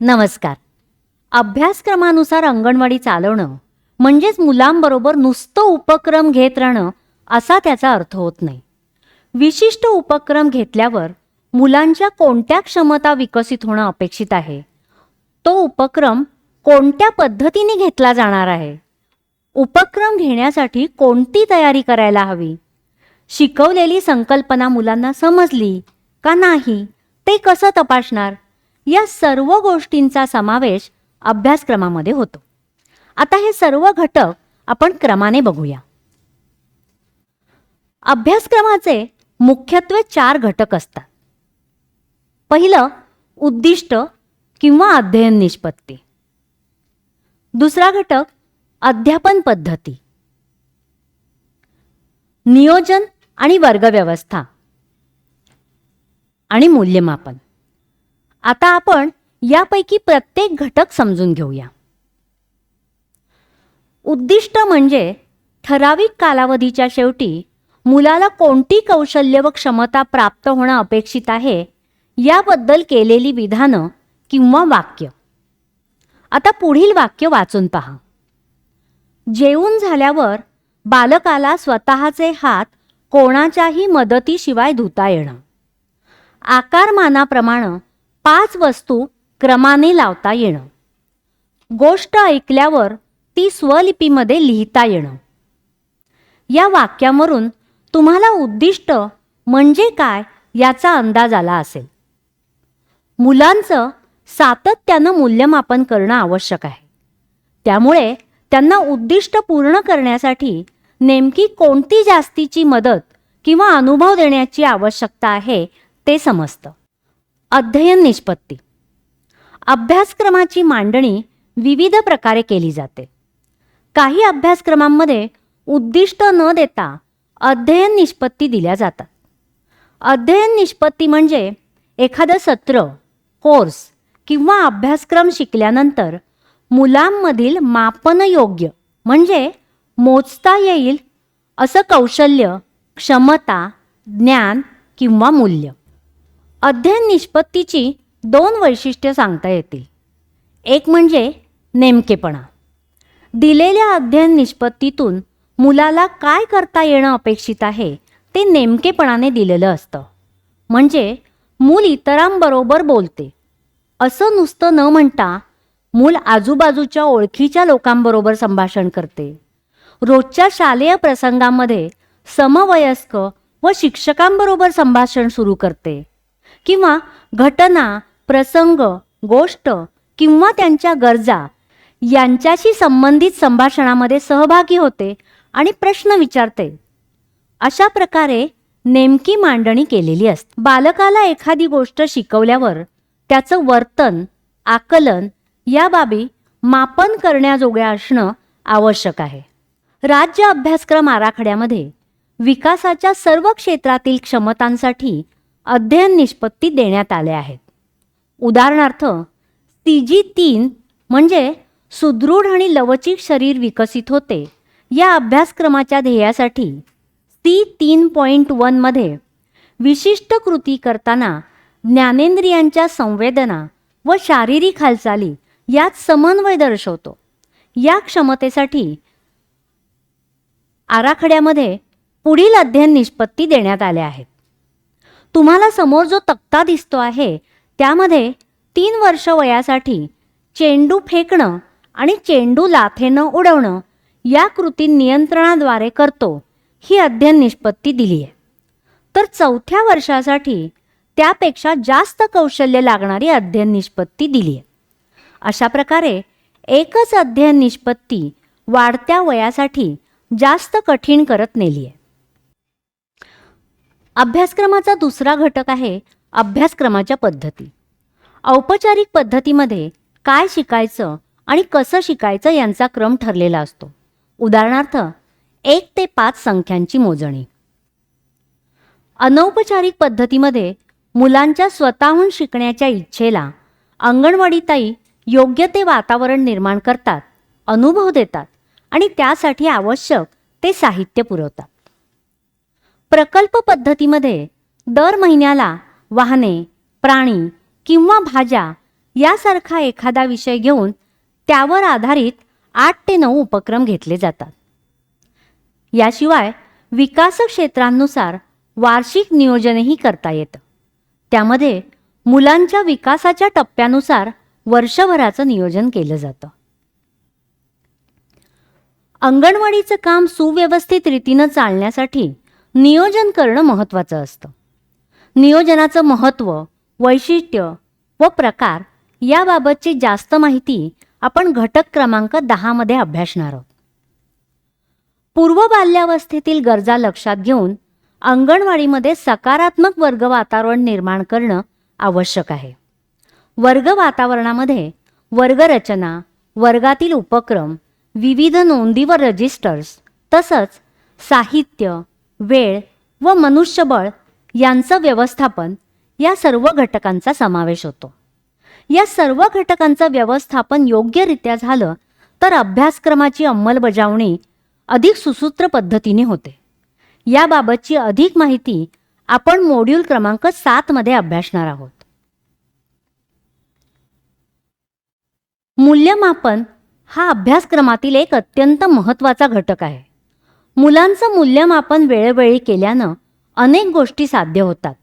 नमस्कार. अभ्यासक्रमानुसार अंगणवाडी चालवणं म्हणजेच मुलांबरोबर नुसतं उपक्रम घेत राहणं असा त्याचा अर्थ होत नाही. विशिष्ट उपक्रम घेतल्यावर मुलांच्या कोणत्या क्षमता विकसित होणं अपेक्षित आहे? तो उपक्रम कोणत्या पद्धतीने घेतला जाणार आहे? उपक्रम घेण्यासाठी कोणती तयारी करायला हवी? शिकवलेली संकल्पना मुलांना समजली का नाही? ते कसं तपासणार? या सर्व गोष्टींचा समावेश अभ्यासक्रमामध्ये होतो. आता हे सर्व घटक आपण क्रमाने बघूया. अभ्यासक्रमाचे मुख्यत्वे चार घटक असतात. पहिलं उद्दिष्ट किंवा अध्ययन निष्पत्ती. दुसरा घटक अध्यापन पद्धती. नियोजन आणि वर्गव्यवस्था. आणि मूल्यमापन. आता आपण यापैकी प्रत्येक घटक समजून घेऊया. उद्दिष्ट म्हणजे ठराविक कालावधीच्या शेवटी मुलाला कोणती कौशल्य व क्षमता प्राप्त होणं अपेक्षित आहे याबद्दल केलेली विधानं किंवा वाक्य. आता पुढील वाक्य वाचून पहा. जेवून झाल्यावर बालकाला स्वतःचे हात कोणाच्याही मदतीशिवाय धुता येणं. आकारमानाप्रमाणे पाच वस्तू क्रमाने लावता येणं. गोष्ट ऐकल्यावर ती स्वलिपीमध्ये लिहिता येणं. या वाक्यावरून तुम्हाला उद्दिष्ट म्हणजे काय याचा अंदाज आला असेल. मुलांचं सातत्यानं मूल्यमापन करणं आवश्यक आहे. त्यामुळे त्यांना उद्दिष्ट पूर्ण करण्यासाठी नेमकी कोणती जास्तीची मदत किंवा अनुभव देण्याची आवश्यकता आहे ते समजतं. अध्ययन निष्पत्ती. अभ्यासक्रमाची मांडणी विविध प्रकारे केली जाते. काही अभ्यासक्रमांमध्ये उद्दिष्ट न देता अध्ययन निष्पत्ती दिल्या जातात. अध्ययन निष्पत्ती म्हणजे एखादं सत्र कोर्स किंवा अभ्यासक्रम शिकल्यानंतर मुलांमधील मापनयोग्य म्हणजे मोजता येईल असं कौशल्य क्षमता ज्ञान किंवा मूल्य. अध्ययन निष्पत्तीची दोन वैशिष्ट्य सांगता येतील. एक म्हणजे नेमकेपणा. दिलेल्या अध्ययन निष्पत्तीतून मुलाला काय करता येणं अपेक्षित आहे ते नेमकेपणाने दिलेलं असतं. म्हणजे मूल इतरांबरोबर बोलते. असं नुसतं न म्हणता मूल आजूबाजूच्या ओळखीच्या लोकांबरोबर संभाषण करते. रोजच्या शालेय प्रसंगामध्ये समवयस्क व शिक्षकांबरोबर संभाषण सुरू करते. किंवा घटना प्रसंग गोष्ट किंवा त्यांच्या गरजा यांच्याशी संबंधित संभाषणामध्ये सहभागी होते आणि प्रश्न विचारते. अशा प्रकारे नेमकी मांडणी केलेली असते. बालकाला एखादी गोष्ट शिकवल्यावर त्याचं वर्तन आकलन या बाबी मापन करण्याजोग्या असणं आवश्यक आहे. राज्य अभ्यासक्रम आराखड्यामध्ये विकासाच्या सर्व क्षेत्रातील क्षमतांसाठी अध्ययन निष्पत्ती देण्यात आल्या आहेत. उदाहरणार्थ सी जी तीन म्हणजे सुदृढ आणि लवचिक शरीर विकसित होते. या अभ्यासक्रमाच्या ध्येयासाठी सी तीन पॉईंट वनमध्ये विशिष्ट कृती करताना ज्ञानेंद्रियांच्या संवेदना व शारीरिक हालचाली यात समन्वय दर्शवतो. या क्षमतेसाठी आराखड्यामध्ये पुढील अध्ययन निष्पत्ती देण्यात आल्या आहेत. तुम्हाला समोर जो तक्ता दिसतो आहे त्यामध्ये तीन वर्ष वयासाठी चेंडू फेकणं आणि चेंडू लाथेनं उडवणं या कृती नियंत्रणाद्वारे करतो ही अध्ययन निष्पत्ती दिली आहे. तर चौथ्या वर्षासाठी त्यापेक्षा जास्त कौशल्य लागणारी अध्ययन निष्पत्ती दिली आहे. अशा प्रकारे एकच अध्ययन निष्पत्ती वाढत्या वयासाठी जास्त कठीण करत नेली आहे. अभ्यासक्रमाचा दुसरा घटक आहे अभ्यासक्रमाच्या पद्धती. औपचारिक पद्धतीमध्ये काय शिकायचं आणि कसं शिकायचं यांचा क्रम ठरलेला असतो. उदाहरणार्थ एक ते पाच संख्यांची मोजणी. अनौपचारिक पद्धतीमध्ये मुलांच्या स्वतःहून शिकण्याच्या इच्छेला अंगणवाडीताई योग्य ते वातावरण निर्माण करतात अनुभव देतात आणि त्यासाठी आवश्यक ते साहित्य पुरवतात. प्रकल्प पद्धतीमध्ये दर महिन्याला वाहने प्राणी किंवा भाज्या यासारखा एखादा विषय घेऊन त्यावर आधारित आठ ते नऊ उपक्रम घेतले जातात. याशिवाय विकास क्षेत्रांनुसार वार्षिक नियोजनही करता येतं. त्यामध्ये मुलांच्या विकासाच्या टप्प्यानुसार वर्षभराचं नियोजन केलं जातं. अंगणवाडीचं काम सुव्यवस्थित रीतीनं चालण्यासाठी नियोजन करणं महत्त्वाचं असतं. नियोजनाचं महत्त्व वैशिष्ट्य व प्रकार याबाबतची जास्त माहिती आपण घटक क्रमांक दहामध्ये अभ्यासणार आहोत. पूर्व बाल्यावस्थेतील गरजा लक्षात घेऊन अंगणवाडीमध्ये सकारात्मक वर्ग वातावरण निर्माण करणं आवश्यक आहे. वर्ग वातावरणामध्ये वर्गरचना वर्गातील उपक्रम विविध नोंदी व रजिस्टर्स तसंच साहित्य वेळ व मनुष्यबळ यांचं व्यवस्थापन या सर्व घटकांचा समावेश होतो. या सर्व घटकांचं व्यवस्थापन योग्यरित्या झालं तर अभ्यासक्रमाची अंमलबजावणी अधिक सुसूत्र पद्धतीने होते. याबाबतची अधिक माहिती आपण मॉड्यूल क्रमांक सातमध्ये अभ्यासणार आहोत. मूल्यमापन हा अभ्यासक्रमातील एक अत्यंत महत्त्वाचा घटक आहे. मुलांचं मूल्यमापन वेळोवेळी केल्यानं अनेक गोष्टी साध्य होतात.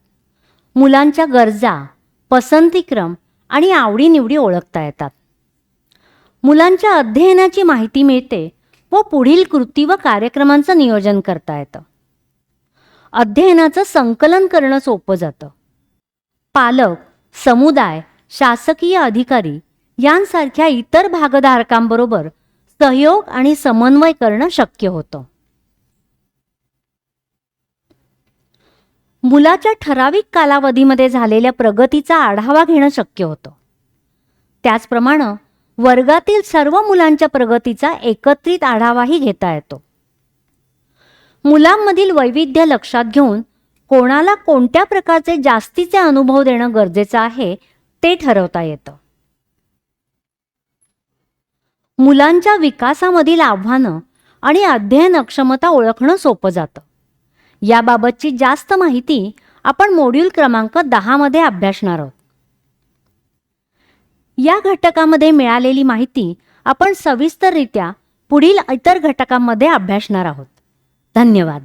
मुलांच्या गरजा पसंतीक्रम आणि आवडीनिवडी ओळखता येतात. मुलांच्या अध्ययनाची माहिती मिळते व पुढील कृती व कार्यक्रमांचं नियोजन करता येतं. अध्ययनाचं संकलन करणं सोपं जातं. पालक समुदाय शासकीय अधिकारी यांसारख्या इतर भागधारकांबरोबर सहयोग आणि समन्वय करणं शक्य होतं. मुलाच्या ठराविक कालावधीमध्ये झालेल्या प्रगतीचा आढावा घेणं शक्य होतं. त्याचप्रमाणे वर्गातील सर्व मुलांच्या प्रगतीचा एकत्रित आढावाही घेता येतो. मुलांमधील वैविध्य लक्षात घेऊन कोणाला कोणत्या प्रकारचे जास्तीचे अनुभव देणं गरजेचं आहे ते ठरवता येतं. मुलांच्या विकासामधील आव्हानं आणि अध्ययन अक्षमता ओळखणं सोपं जातं. याबाबतची जास्त माहिती आपण मॉड्यूल क्रमांक दहामध्ये अभ्यासणार आहोत. या घटकामध्ये मिळालेली माहिती आपण सविस्तररित्या पुढील इतर घटकांमध्ये अभ्यासणार आहोत. धन्यवाद.